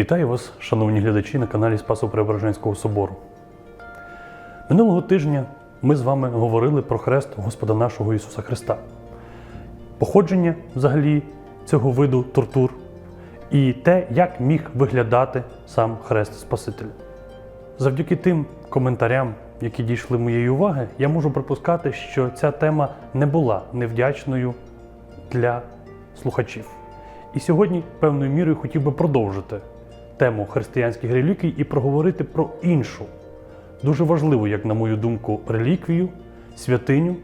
Вітаю вас, шановні глядачі, на каналі Спасо Преображенського собору. Минулого тижня ми з вами говорили про хрест Господа нашого Ісуса Христа, походження взагалі цього виду тортур і те, як міг виглядати сам хрест Спасителя. Завдяки тим коментарям, які дійшли моєї уваги, я можу припускати, що ця тема не була невдячною для слухачів. І сьогодні певною мірою хотів би продовжити тему християнських реліквій і проговорити про іншу, дуже важливу, як на мою думку, реліквію, святиню,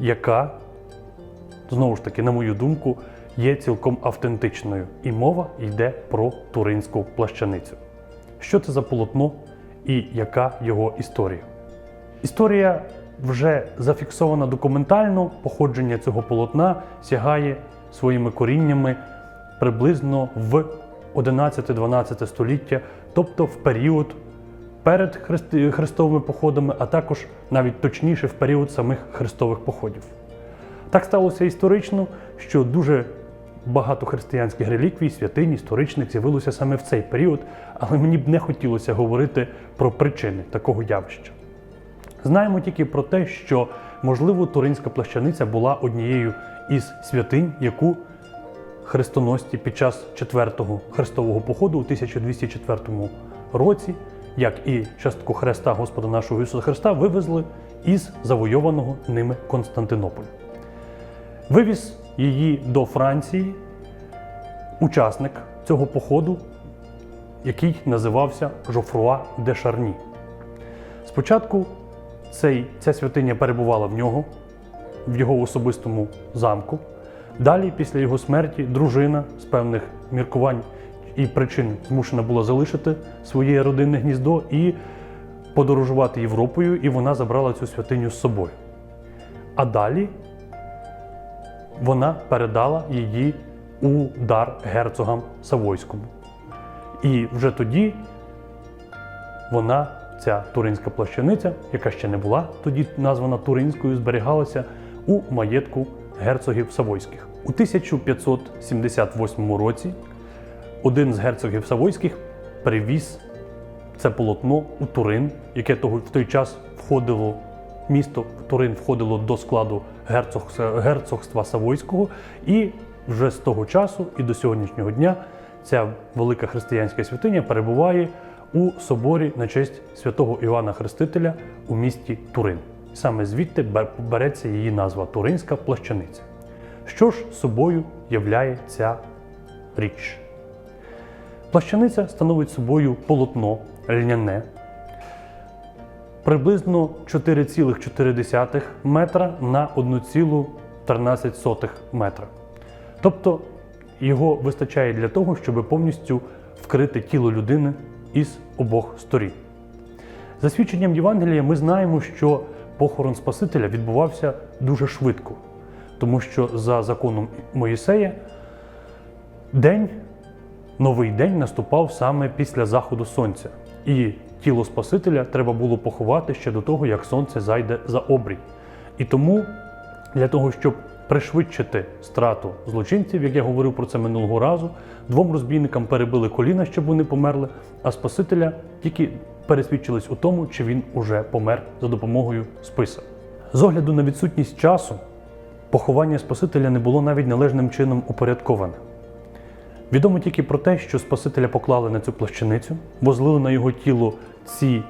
яка, знову ж таки, на мою думку, є цілком автентичною. І мова йде про туринську плащаницю. Що це за полотно і яка його історія? Історія вже зафіксована документально, походження цього полотна сягає своїми коріннями приблизно в 11-12 століття, тобто в період перед хрестовими походами, а також навіть точніше в період самих хрестових походів. Так сталося історично, що дуже багато християнських реліквій, святинь історичних з'явилося саме в цей період, але мені б не хотілося говорити про причини такого явища. Знаємо тільки про те, що, можливо, туринська плащаниця була однією із святинь, яку хрестоносці під час четвертого хрестового походу у 1204 році, як і частку хреста Господа нашого Ісуса Христа, вивезли із завойованого ними Константинополя. Вивіз її до Франції учасник цього походу, який називався Жофруа де Шарні. Спочатку цей, ця святиня перебувала в нього, в його особистому замку. Далі, після його смерті, дружина з певних міркувань і причин змушена була залишити своє родинне гніздо і подорожувати Європою, і вона забрала цю святиню з собою. А далі вона передала її у дар герцогам Савойському. І вже тоді вона, ця туринська плащаниця, яка ще не була тоді названа Туринською, зберігалася у маєтку герцогів Савойських. У 1578 році один з герцогів Савойських привіз це полотно у Турин, яке в той час входило. Місто Турин входило до складу герцогства Савойського, і вже з того часу і до сьогоднішнього дня ця велика християнська святиня перебуває у соборі на честь святого Іоанна Хрестителя у місті Турин. Саме звідти бер- береться її назва Туринська плащаниця. Що ж собою являє ця річ? Плащаниця становить собою полотно льняне, приблизно 4,4 метра на 1,13 метра. Тобто його вистачає для того, щоб повністю вкрити тіло людини із обох сторін. За свідченням Євангелія, ми знаємо, що похорон Спасителя відбувався дуже швидко, тому що за законом Моїсея день, новий день наступав саме після заходу сонця, і тіло Спасителя треба було поховати ще до того, як сонце зайде за обрій. І тому для того, щоб пришвидшити страту злочинців, як я говорив про це минулого разу, двом розбійникам перебили коліна, щоб вони померли, а Спасителя тільки пересвідчились у тому, чи він уже помер за допомогою списа. З огляду на відсутність часу, поховання Спасителя не було навіть належним чином упорядковане. Відомо тільки про те, що Спасителя поклали на цю плащаницю, возлили на його тіло ці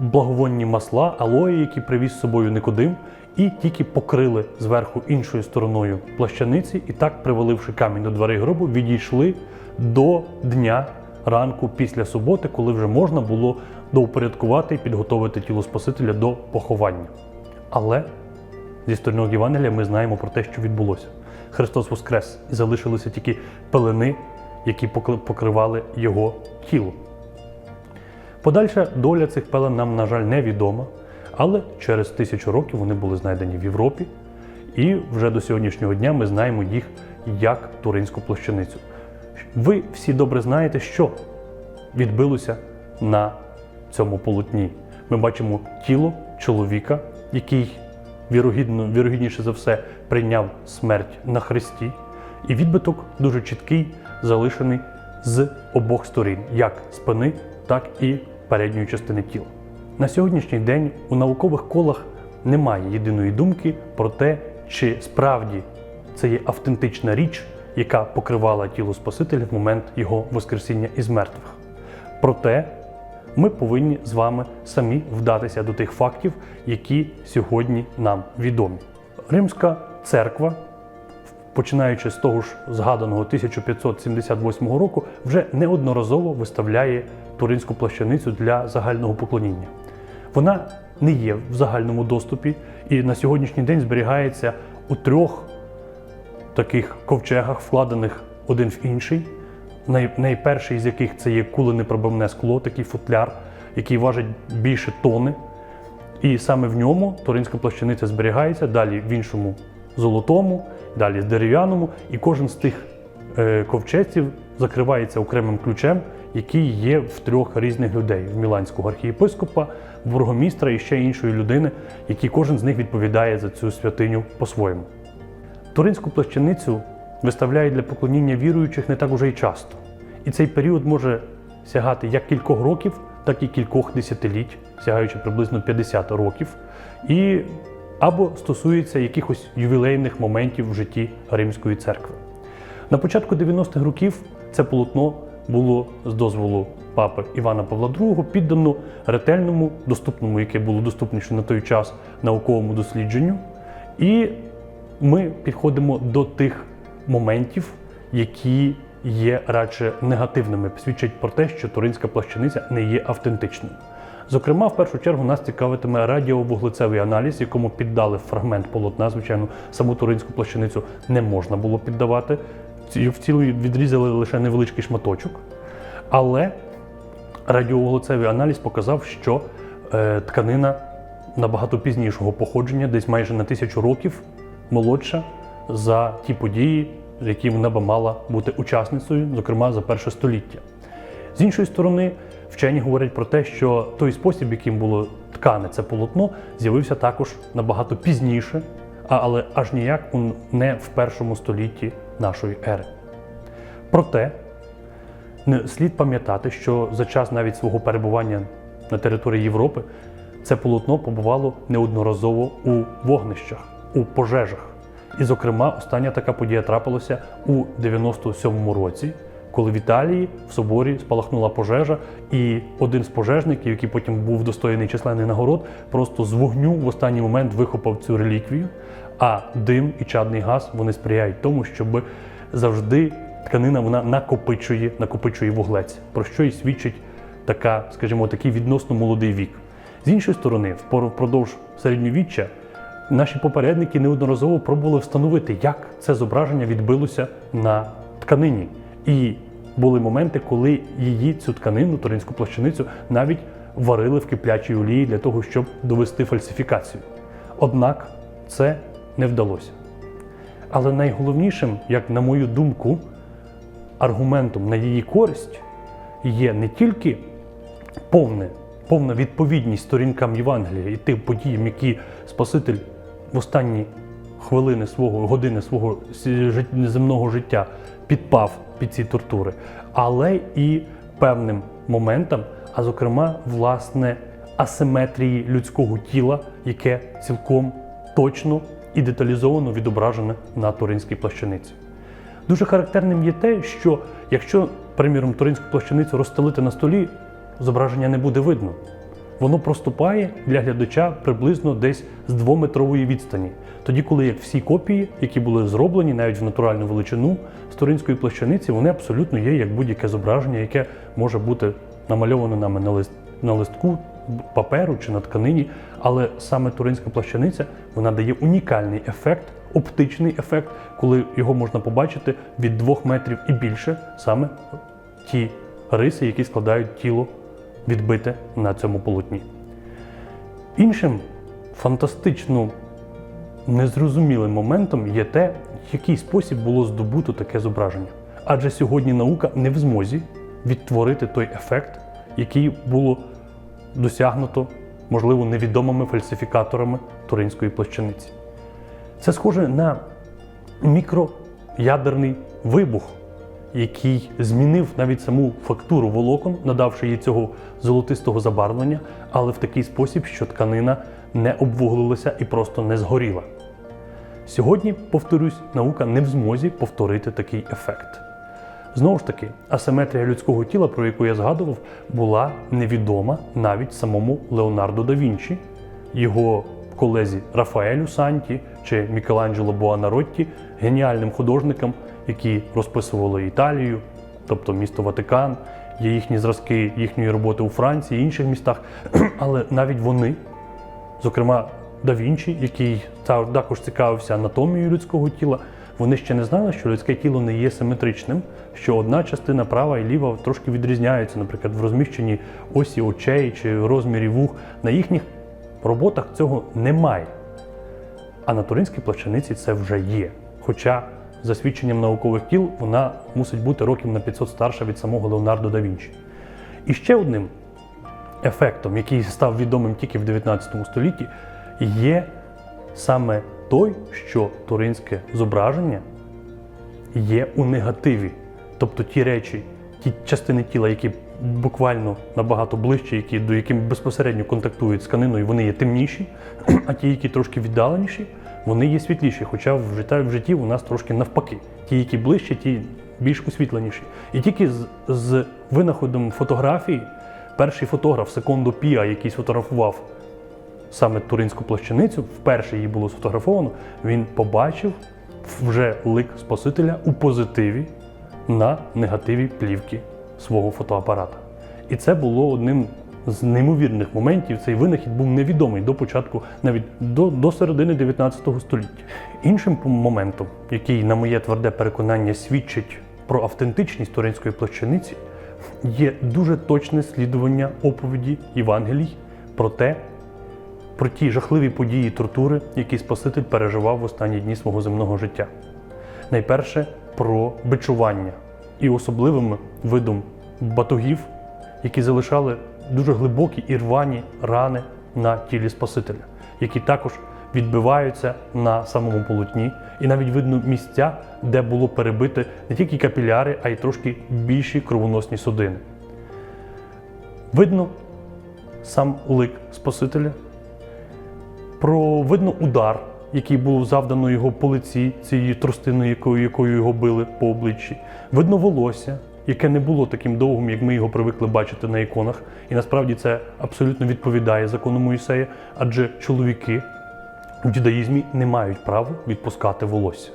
благовонні масла, алої, які привіз з собою Никодим, і тільки покрили зверху іншою стороною плащаниці, і так, приваливши камінь до дверей гробу, відійшли до дня ранку після суботи, коли вже можна було доупорядкувати і підготовити тіло Спасителя до поховання. Але зі сторінок Євангелія ми знаємо про те, що відбулося. Христос воскрес і залишилися тільки пелени, які покривали його тіло. Подальша доля цих пелен нам, на жаль, невідома, але через тисячу років вони були знайдені в Європі, і вже до сьогоднішнього дня ми знаємо їх як туринську плащаницю. Ви всі добре знаєте, що відбилося на цьому полотні. Ми бачимо тіло чоловіка, який вірогідно, вірогідніше за все прийняв смерть на хресті, і відбиток дуже чіткий, залишений з обох сторін, як спини, так і передньої частини тіла. На сьогоднішній день у наукових колах немає єдиної думки про те, чи справді це є автентична річ, яка покривала тіло Спасителя в момент його воскресіння із мертвих. Проте ми повинні з вами самі вдатися до тих фактів, які сьогодні нам відомі. Римська церква, починаючи з того ж згаданого 1578 року, вже неодноразово виставляє туринську плащаницю для загального поклоніння. Вона не є в загальному доступі і на сьогоднішній день зберігається у трьох таких ковчегах, вкладених один в інший. Най, найперший з яких це є кулене пробивне скло, такий футляр, який важить більше тони. І саме в ньому туринська плащаниця зберігається, далі в іншому золотому, далі дерев'яному, і кожен з тих е, ковчеців закривається окремим ключем, який є в трьох різних людей: в Міланського архієпископа, бургомістра і ще іншої людини, які кожен з них відповідає за цю святиню по-своєму. Туринську плащаницю виставляють для поклоніння віруючих не так уже й часто. І цей період може сягати як кількох років, так і кількох десятиліть, сягаючи приблизно 50 років, і або стосується якихось ювілейних моментів в житті Римської церкви. На початку 90-х років це полотно було з дозволу папи Івана Павла II піддано ретельному, доступному, яке було доступніше на той час, науковому дослідженню. І ми підходимо до тих моментів, які є радше негативними, свідчать про те, що туринська плащаниця не є автентичною. Зокрема, в першу чергу нас цікавитиме радіовуглецевий аналіз, якому піддали фрагмент полотна. Звичайно, саму туринську плащаницю не можна було піддавати. В цілий відрізали лише невеличкий шматочок. Але радіовуглецевий аналіз показав, що е, тканина набагато пізнішого походження, десь майже на тисячу років молодша за ті події, в які вона би мала бути учасницею, зокрема за перше століття. З іншої сторони, вчені говорять про те, що той спосіб, яким було ткане це полотно, з'явився також набагато пізніше, але аж ніяк не в першому столітті нашої ери. Проте не слід пам'ятати, що за час навіть свого перебування на території Європи це полотно побувало неодноразово у вогнищах, у пожежах. І, зокрема, остання така подія трапилася у 97-му році, коли в Італії в соборі спалахнула пожежа, і один з пожежників, який потім був достояний численних нагород, просто з вогню в останній момент вихопав цю реліквію. А дим і чадний газ вони сприяють тому, щоб завжди тканина вона накопичує, накопичує вуглець, про що і свідчить така, скажімо, такий відносно молодий вік. З іншої сторони, впродовж середньовіччя наші попередники неодноразово пробували встановити, як це зображення відбилося на тканині. І були моменти, коли її цю тканину, туринську плащаницю, навіть варили в киплячій олії для того, щоб довести фальсифікацію. Однак це не вдалося. Але найголовнішим, як на мою думку, аргументом на її користь є не тільки повне, повна відповідність сторінкам Євангелія і тим подіям, які Спаситель в останні хвилини свого години свого земного життя підпав під ці тортури, але і певним моментам, а зокрема, власне, асиметрії людського тіла, яке цілком точно і деталізовано відображене на туринській плащаниці. Дуже характерним є те, що якщо, приміром, туринську плащаницю розстелити на столі, зображення не буде видно. Воно проступає для глядача приблизно десь з двометрової відстані. Тоді, коли всі копії, які були зроблені навіть в натуральну величину з туринської плащаниці, вони абсолютно є як будь-яке зображення, яке може бути намальоване нами на, лист, на листку паперу чи на тканині. Але саме туринська плащаниця вона дає унікальний ефект, оптичний ефект, коли його можна побачити від двох метрів і більше, саме ті риси, які складають тіло відбите на цьому полотні. Іншим фантастично незрозумілим моментом є те, в який спосіб було здобуто таке зображення. Адже сьогодні наука не в змозі відтворити той ефект, який було досягнуто, можливо, невідомими фальсифікаторами туринської плащаниці. Це схоже на мікроядерний вибух, який змінив навіть саму фактуру волокон, надавши їй цього золотистого забарвлення, але в такий спосіб, що тканина не обвуглилася і просто не згоріла. Сьогодні, повторюсь, наука не в змозі повторити такий ефект. Знову ж таки, асиметрія людського тіла, про яку я згадував, була невідома навіть самому Леонардо да Вінчі, його колезі Рафаелю Санті чи Мікеланджело Буанаротті, геніальним художникам, які розписували Італію, тобто місто Ватикан, є їхні зразки їхньої роботи у Франції, інших містах. Але навіть вони, зокрема да Вінчі, який також цікавився анатомією людського тіла, вони ще не знали, що людське тіло не є симетричним, що одна частина права і ліва трошки відрізняються, наприклад, в розміщенні осі очей чи розмірі вух. На їхніх роботах цього немає. А на туринській плащаниці це вже є. Хоча, за свідченням наукових кіл, вона мусить бути років на 500 старша від самого Леонардо да Вінчі. І ще одним ефектом, який став відомим тільки в 19 столітті, є саме той, що туринське зображення є у негативі. Тобто ті речі, ті частини тіла, які буквально набагато ближче, які, до яким безпосередньо контактують з тканиною, вони є темніші, а ті, які трошки віддаленіші, вони є світліші. Хоча в житті, в житті у нас трошки навпаки. Ті, які ближче, ті більш освітленіші. І тільки з, з винаходом фотографії, перший фотограф Секондо Піа, який сфотографував саме туринську плащаницю, вперше її було сфотографовано, він побачив вже лик Спасителя у позитиві на негативі плівки свого фотоапарата. І це було одним з неймовірних моментів. Цей винахід був невідомий до початку, навіть до, до середини 19 століття. Іншим моментом, який, на моє тверде переконання, свідчить про автентичність туринської плащаниці, є дуже точне слідування оповіді Євангелій про те, про ті жахливі події тортури, які Спаситель переживав в останні дні свого земного життя. Найперше про бичування і особливим видом батогів, які залишали дуже глибокі і рвані рани на тілі Спасителя, які також відбиваються на самому полотні, і навіть видно місця, де було перебите не тільки капіляри, а й трошки більші кровоносні судини. Видно сам лик Спасителя, про видно удар, який був завдано його по лиці цією тростиною, якою, якою його били по обличчі. Видно волосся, яке не було таким довгим, як ми його привикли бачити на іконах. І насправді це абсолютно відповідає закону Моїсея, адже чоловіки в юдаїзмі не мають права відпускати волосся.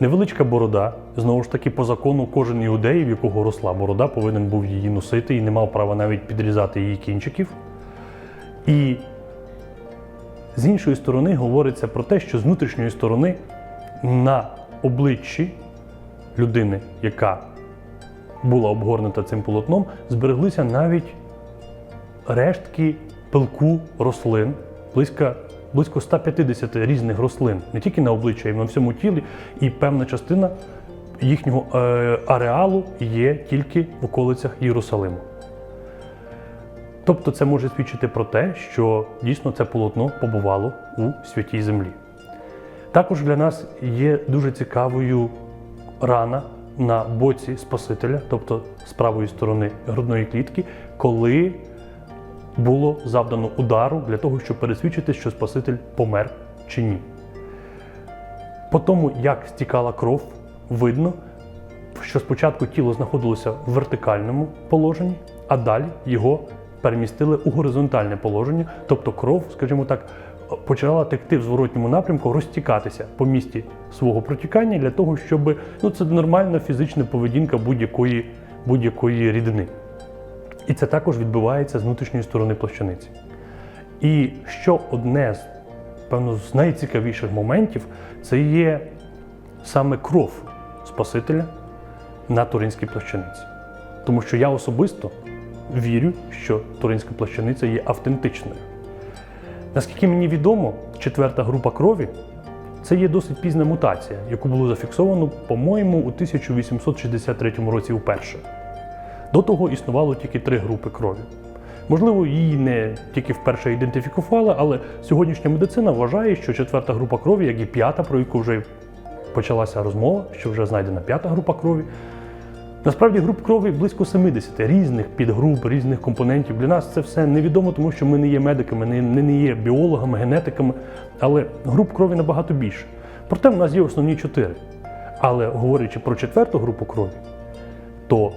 Невеличка борода, знову ж таки, по закону, кожен іудей, в якого росла борода, повинен був її носити і не мав права навіть підрізати її кінчиків. І з іншої сторони говориться про те, що з внутрішньої сторони на обличчі людини, яка була обгорнута цим полотном, збереглися навіть рештки пилку рослин, близько, близько 150 різних рослин, не тільки на обличчі, а й на всьому тілі, і певна частина їхнього е, ареалу є тільки в околицях Єрусалиму. Тобто це може свідчити про те, що дійсно це полотно побувало у святій землі. Також для нас є дуже цікавою рана на боці Спасителя, тобто з правої сторони грудної клітки, коли було завдано удару для того, щоб пересвідчити, що Спаситель помер чи ні. По тому, як стікала кров, видно, що спочатку тіло знаходилося в вертикальному положенні, а далі його перемістили у горизонтальне положення, тобто кров, скажімо так, почала текти в зворотньому напрямку, розтікатися по місці свого протікання для того, щоб ну це нормальна фізична поведінка будь-якої будь-якої рідини. І це також відбувається з внутрішньої сторони плащаниці. І що одне з певно з найцікавіших моментів, це є саме кров Спасителя на туринській плащаниці. Тому що я особисто вірю, що туринська плащаниця є автентичною. Наскільки мені відомо, четверта група крові це є досить пізна мутація, яку було зафіксовано, по-моєму, у 1863 році вперше. До того існувало тільки три групи крові. Можливо, її не тільки вперше ідентифікували, але сьогоднішня медицина вважає, що четверта група крові, як і п'ята, про яку вже почалася розмова, що вже знайдена п'ята група крові, Насправді груп крові близько 70 різних підгруп, різних компонентів. Для нас це все невідомо, тому що ми не є медиками, не, не є біологами, генетиками, але груп крові набагато більше. Проте в нас є основні чотири. Але говорячи про четверту групу крові, то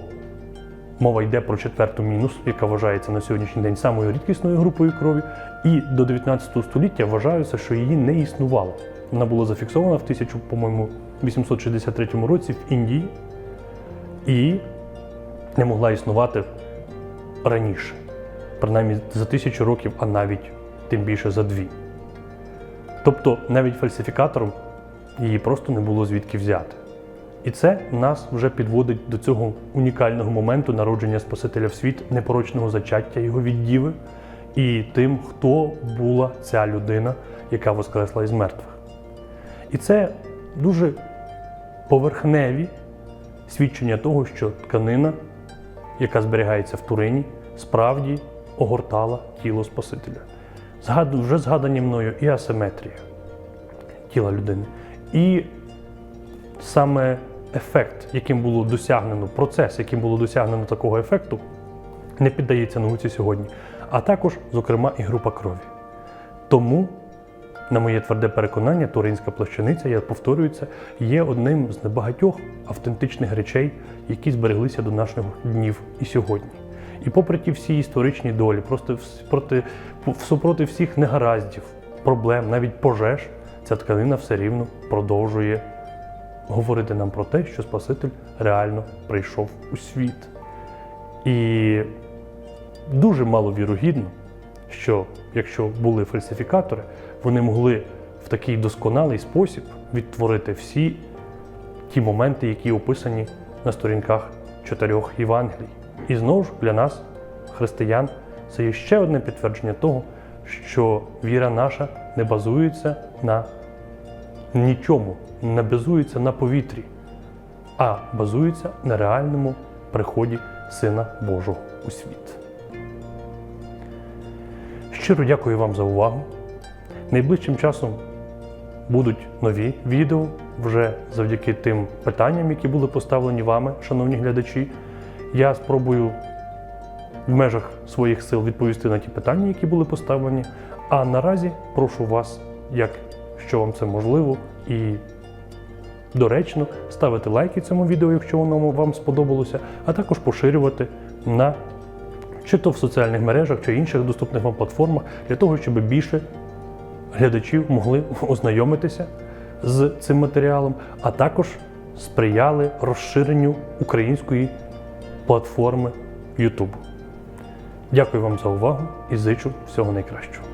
мова йде про четверту мінус, яка вважається на сьогоднішній день самою рідкісною групою крові, і до 19 століття вважається, що її не існувало. Вона була зафіксована в 1000, по-моєму, році в Індії і не могла існувати раніше, принаймні за тисячу років, а навіть тим більше за дві. Тобто навіть фальсифікатором її просто не було звідки взяти. І це нас вже підводить до цього унікального моменту народження Спасителя в світ, непорочного зачаття його від Діви, і тим, хто була ця людина, яка воскресла із мертвих. І це дуже поверхневі свідчення того, що тканина, яка зберігається в Турині, справді огортала тіло Спасителя. Вже згадані мною і асиметрія тіла людини, і саме ефект, яким було досягнено, процес, яким було досягнено такого ефекту, не піддається науці сьогодні, а також, зокрема, і група крові. Тому, на моє тверде переконання, туринська плащаниця, я повторюю це, є одним з небагатьох автентичних речей, які збереглися до наших днів і сьогодні. І попри ті всі історичні долі, просто проти, супроти всіх негараздів, проблем, навіть пожеж, ця тканина все рівно продовжує говорити нам про те, що Спаситель реально прийшов у світ. І дуже маловірогідно, що якщо були фальсифікатори, вони могли в такий досконалий спосіб відтворити всі ті моменти, які описані на сторінках чотирьох Євангелій. І знову ж для нас, християн, це є ще одне підтвердження того, що віра наша не базується на нічому, не базується на повітрі, а базується на реальному приході Сина Божого у світ. Щиро дякую вам за увагу. Найближчим часом будуть нові відео вже завдяки тим питанням, які були поставлені вами, шановні глядачі. Я спробую в межах своїх сил відповісти на ті питання, які були поставлені. А наразі прошу вас, якщо вам це можливо і доречно, ставити лайки цьому відео, якщо воно вам сподобалося, а також поширювати на чи то в соціальних мережах, чи інших доступних вам платформах, для того, щоб більше глядачів могли ознайомитися з цим матеріалом, а також сприяли розширенню української платформи YouTube. Дякую вам за увагу і зичу всього найкращого.